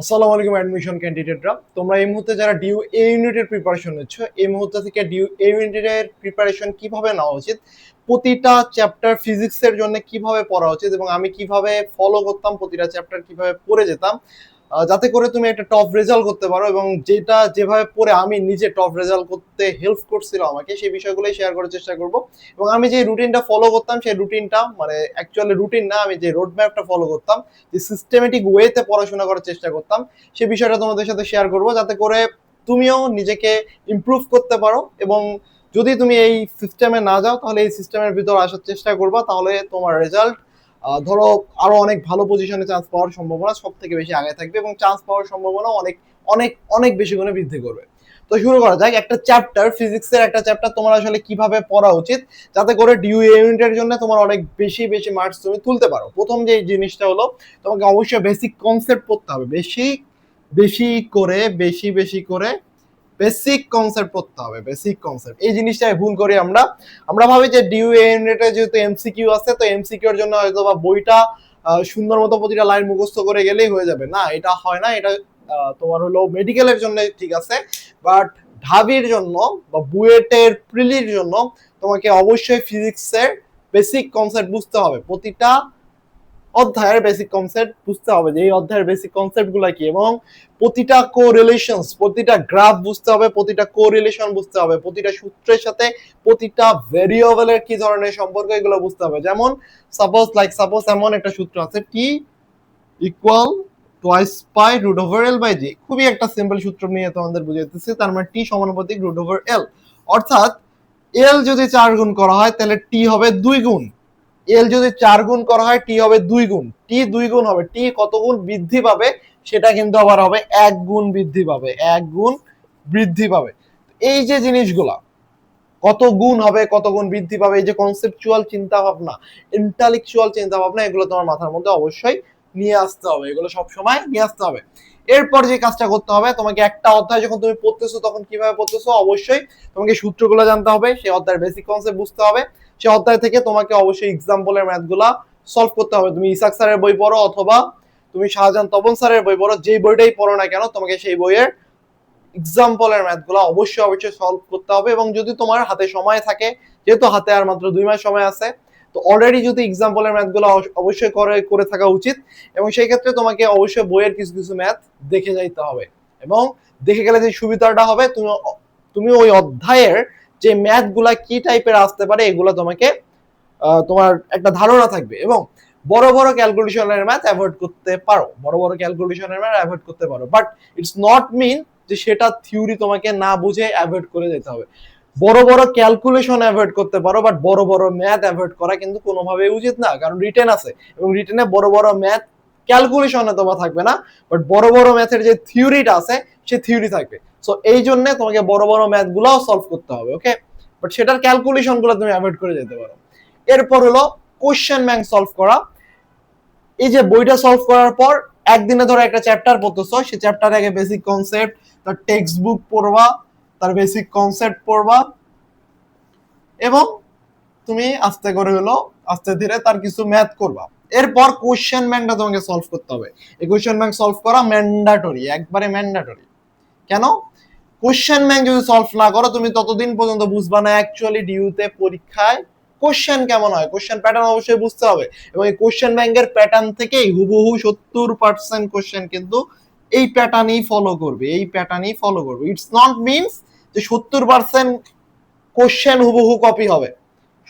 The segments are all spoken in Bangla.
আসসালামু আলাইকুম অ্যাডমিশন ক্যান্ডিডেটরা তোমরা এই মুহূর্তে যারা ডিউ এ ইউনিটের প্রিপারেশন নিচ্ছ, এই মুহূর্তে থেকে ডিউ এ ইউনিটের প্রিপারেশন কীভাবে নেওয়া উচিত? প্রতিটা চ্যাপ্টার ফিজিক্সের জন্য কীভাবে পড়া উচিত এবং আমি কীভাবে ফলো করতাম, প্রতিটা চ্যাপ্টার কীভাবে পড়ে যেতাম? যাতে করে তুমি একটা টপ রেজাল্ট করতে পারো এবং যেটা যেভাবে পড়ে আমি নিজে টপ রেজাল্ট করতে হেল্প করছিল আমাকে, সেই বিষয়গুলোই শেয়ার করার চেষ্টা করব। এবং আমি যে রুটিনটা ফলো করতাম, সেই রুটিনটা মানে অ্যাকচুয়ালি রুটিন না, আমি যে রোড ম্যাপটা ফলো করতাম, যে সিস্টেমেটিক ওয়েতে পড়াশোনা করার চেষ্টা করতাম সেই বিষয়টা তোমাদের সাথে শেয়ার করব যাতে করে তুমিও নিজেকে ইমপ্রুভ করতে পারো এবং যদি তুমি এই সিস্টেমে না যাও, তাহলে এই সিস্টেমের ভিতর আসার চেষ্টা করবা, তাহলে তোমার রেজাল্ট ধরো আরও অনেক ভালো পজিশনে চান্স পাওয়ার সম্ভাবনা সব থেকে বেশি আগে থাকবে এবং চান্স পাওয়ার সম্ভাবনা অনেক অনেক অনেক বেশি গুণে বৃদ্ধি করবে। তো শুরু করা যাক, একটা চ্যাপ্টার ফিজিক্সের একটা চ্যাপ্টার তোমার আসলে কীভাবে পড়া উচিত, যাতে করে ডিউ ইউনিটের জন্য তোমার অনেক বেশি বেশি মার্কস তুমি তুলতে পারো। প্রথম যে জিনিসটা হলো, তোমাকে অবশ্যই বেসিক কনসেপ্ট পড়তে হবে। বেশি বেশি করে, বেশি বেশি করে বেসিক কনসেপ্ট পড়তে হবে বেসিক কনসেপ্ট এই জিনিসটাই ভুল করি আমরা। আমরা ভাবি যে ডিউ ইউনিটে যেহেতু এমসিকিউ আছে, তো এমসিকিউ এর জন্য হয়তো বা বইটা সুন্দর মতো প্রতিটা লাইন মুখস্থ করে গেলেই হয়ে যাবে। না, এটা হয় না, এটা তোমার হলো মেডিকেলের জন্য ঠিক আছে। বাট ঢাবির জন্য বা বুয়েটের প্রিলির জন্য তোমাকে অবশ্যই ফিজিক্সের বেসিক কনসেপ্ট বুঝতে হবে। প্রতিটা অধ্যায়ের বেসিক কনসেপ্ট বুঝতে হবে যে এই অধ্যায়ের বেসিক কনসেপ্টগুলা কি? এবং প্রতিটা কো রিলেশনস প্রতিটা গ্রাফ বুঝতে হবে, প্রতিটা কো রিলেশন বুঝতে হবে, প্রতিটা সূত্রের সাথে প্রতিটা ভেরিয়েবলের কি ধরনের সম্পর্ক এগুলো বুঝতে হবে। যেমন সাপোজ লাইক সাপোজ এমন একটা সূত্র আছে T equal twice pi root over L by G খুবই একটা সিম্পল সূত্র নিয়ে তোমাদের বুঝাইতেছি, তার মানে টি সমানুপাতিক রুট ওভার এল অর্থাৎ এল যদি চার গুণ করা হয়, তাহলে টি হবে দুই গুণ। এল যদি চার গুণ করা হয় টি হবে দুই গুণ। টি দুই গুণ হবে। টি কত গুণ বৃদ্ধি পাবে? সেটা কিন্তু আবার হবে এক গুণ বৃদ্ধি পাবে। এক গুণ বৃদ্ধি পাবে। এই যে জিনিসগুলা, কত গুণ হবে, কত গুণ বৃদ্ধি পাবে, এই যে কনসেপচুয়াল চিন্তা ভাবনা ইন্টালেকচুয়াল চিন্তা ভাবনা এগুলো তোমার মাথার মধ্যে অবশ্যই নিয়ে আসতে হবে। এগুলো সব সময় নিয়ে আসতে হবে। এরপর যে কাজটা করতে হবে, তোমাকে একটা অধ্যায় যখন তুমি পড়তেছো, তখন কীভাবে পড়তেছো? অবশ্যই তোমাকে সূত্রগুলো জানতে হবে সেই অধ্যায়ের বেসিক কনসেপ্ট বুঝতে হবে। সেই অধ্যায় থেকে তোমাকে অবশ্যই এক্সাম্পলের ম্যাথগুলা সলভ করতে হবে। তুমি ইসাক স্যারের বই পড়ো অথবা তুমি শাহজাহান তপন স্যারের বই পড়ো, যেই বইটাই পড়ো না কেন, তোমাকে সেই বইয়ের এক্সাম্পলের ম্যাথগুলো অবশ্যই অবশ্যই সলভ করতে হবে এবং যদি তোমার হাতে সময় থাকে, যেহেতু হাতে আর মাত্র দুই মাস সময় আছে, তো অলরেডি যদি এক্সাম্পলের ম্যাথগুলো অবশ্য- অবশ্যই করে করে থাকা উচিত এবং সেই ক্ষেত্রে তোমাকে অবশ্যই বইয়ের কিছু কিছু ম্যাথ দেখে যাইতে হবে এবং দেখে গেলে যে সুবিধাটা হবে, তুমি তুমি ওই অধ্যায়ের যে ম্যাথগুলা কি টাইপের আসতে পারে, এগুলো তোমাকে তোমার একটা ধারণা থাকবে এবং বড় বড় ক্যালকুলেশনের ম্যাথ অ্যাভয়েড করতে পারো। বড় বড় ক্যালকুলেশনের ম্যাথ অ্যাভয়েড করতে পারো। বাট ইটস নট মিন যে সেটা থিওরি তোমাকে না বুঝে অ্যাভয়েড করে যেতে হবে। বড় বড় ক্যালকুলেশন অ্যাভয়েড করতে পারো বাট বড় বড় ম্যাথ অ্যাভয়েড করা কিন্তু কোনোভাবেই উচিত না। কারণ রিটেন আছে এবং রিটেনে বড় বড় ম্যাথ ক্যালকুলেশনে তোমার থাকবে না বাট বড় বড় ম্যাথের যে থিওরিটা আছে, সে থিওরি থাকবে। সো এই জন্য তোমাকে বড় বড় ম্যাথ গুলাও সলভ করতে হবে ওকে বাট সেটার ক্যালকুলেশনগুলো তুমি অ্যাভয়েড করে যেতে পারো। এরপর হলো কোশ্চেন ব্যাংক সলভ করা। এই যে বইটা সলভ করার পর একদিনে ধরো একটা চ্যাপ্টার পড়তেছো সেই চ্যাপ্টার আগে বেসিক কনসেপ্ট তার টেক্সট বুক পড়বা, তার বেসিক কনসেপ্ট পড়বা, এবং তুমি আস্তে করে হলো, আস্তে ধীরে তার কিছু ম্যাথ করবা। এরপর কোশ্চেন ব্যাংকটা তোমাকে সলভ করতে হবে। এই কোশ্চেন ব্যাংক সলভ করা ম্যান্ডাটরি একবারে ম্যান্ডাটরি কেন? কোশ্চেন ব্যাংক যদি সলভ না করো, তুমি ততদিন পর্যন্ত বুঝবা না অ্যাকচুয়ালি ডিউতে পরীক্ষায় কোশ্চেন কেমন হয়। কোশ্চেন প্যাটার্ন অবশ্যই বুঝতে হবে। এবং এই কোশ্চেন ব্যাংকের প্যাটার্ন থেকেই হুবহু সত্তর পার্সেন্ট কোশ্চেন কিন্তু এই প্যাটার্নই ফলো করবে। এই প্যাটার্নই ফলো করবে। ইটস নট মিনস যে সত্তর পার্সেন্ট কোশ্চেন হুবহু কপি হবে।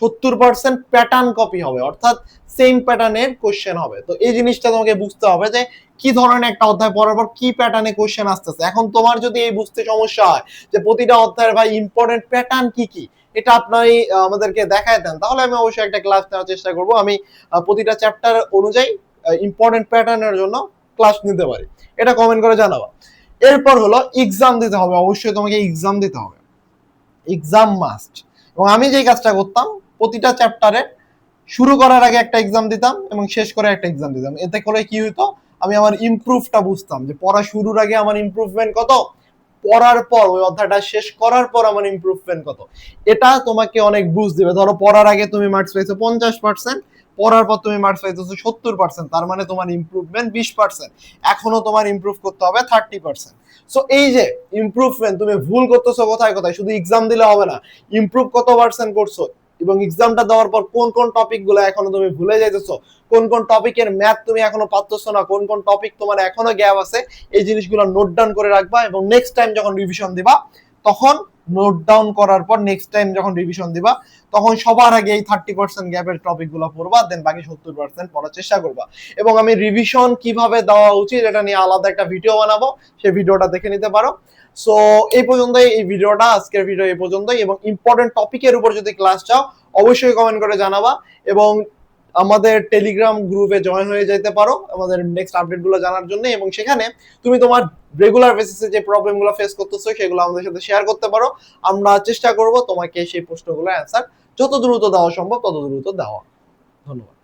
সত্তর পার্সেন্ট প্যাটার্ন কপি হবে। অর্থাৎ সেম প্যাটার্নের কোশ্চেন হবে। তো এই জিনিসটা তোমাকে বুঝতে হবে যে কি ধরনের একটা অধ্যায় পড়ার পর কি প্যাটার্নে কোশ্চেন আসতেছে? এখন তোমার যদি এই বুঝতে সমস্যা হয় যে প্রতিটা অধ্যায়ের ভাই ইম্পর্টেন্ট প্যাটার্ন কি কি, এটা আপনারই আমাদেরকে দেখায় দেন। তাহলে আমি অবশ্যই একটা ক্লাস নেওয়ার চেষ্টা করব। আমি প্রতিটা চ্যাপ্টার অনুযায়ী ইম্পর্টেন্ট প্যাটার্নের জন্য ক্লাস নিতে পারি। এটা কমেন্ট করে জানাবা। এরপর হলো এক্সাম দিতে হবে। অবশ্যই তোমাকে এক্সাম দিতে হবে। এক্সাম মাস্ট এবং আমি যেই কাজটা করতাম, প্রতিটা চ্যাপ্টারে শুরু করার আগে একটা এক্সাম দিতাম এবং শেষ করে একটা এক্সাম দিতাম। এতে করে কি হতো আমি আমার ইমপ্রুভটা বুঝতাম যে পড়া শুরুর আগে আমার ইমপ্রুভমেন্ট কত? পড়ার পর, ওই অধ্যায়টা শেষ করার পর আমার ইমপ্রুভমেন্ট কত? এটা তোমাকে অনেক বুঝ দিবে। ধরো পড়ার আগে তুমি মার্কস পেয়েছ পঞ্চাশ পার্সেন্ট পড়ার পর তুমি মার্কস পাইতেছো সত্তর পার্সেন্ট তার মানে তোমার ইমপ্রুভমেন্ট বিশ পার্সেন্ট এখনও তোমার ইমপ্রুভ করতে হবে থার্টি পার্সেন্ট সো এই যে ইমপ্রুভমেন্ট তুমি ভুল করতেছো কোথায় কোথায়? শুধু এক্সাম দিলে হবে না। ইমপ্রুভ কত পার্সেন্ট করছ? এবং এক্সামটা দেওয়ার পর কোন কোন টপিকগুলো এখনও তুমি ভুলে যাইতেছো? কোন কোন টপিকের ম্যাথ তুমি এখনও পাচ্ছ না? কোন কোন টপিক তোমার এখনও গ্যাপ আছে? এই জিনিসগুলো নোট ডাউন করে রাখবা এবং নেক্সট টাইম যখন রিভিশন দিবা, তখন নোট ডাউন করার পর নেক্সট টাইম যখন রিভিশন দিবা, তখন সবার আগে এই থার্টি পার্সেন্ট গ্যাপের টপিকগুলো পড়বা দেন বাকি সত্তর পার্সেন্ট পড়ার চেষ্টা করবা। এবং আমি রিভিশন কীভাবে দেওয়া উচিত এটা নিয়ে আলাদা একটা ভিডিও বানাবো, সেই ভিডিওটা দেখে নিতে পারো। সো এই পর্যন্তই, এই ভিডিওটা আজকের ভিডিও এই পর্যন্তই, এবং ইম্পর্টেন্ট টপিকের উপর যদি ক্লাস চাও, অবশ্যই কমেন্ট করে জানাবা, এবং আমাদের টেলিগ্রাম গ্রুপে জয়েন হয়ে যেতে পারো, আমাদের নেক্সট আপডেটগুলো জানার জন্য এবং সেখানে তুমি তোমার রেগুলার বেসিসে যে প্রবলেমগুলো ফেস করতেছো, সেগুলো আমাদের সাথে শেয়ার করতে পারো। আমরা চেষ্টা করব তোমাকে সেই প্রশ্নগুলো অ্যান্সার যত দ্রুত দেওয়া সম্ভব, তত দ্রুত দেওয়া। ধন্যবাদ।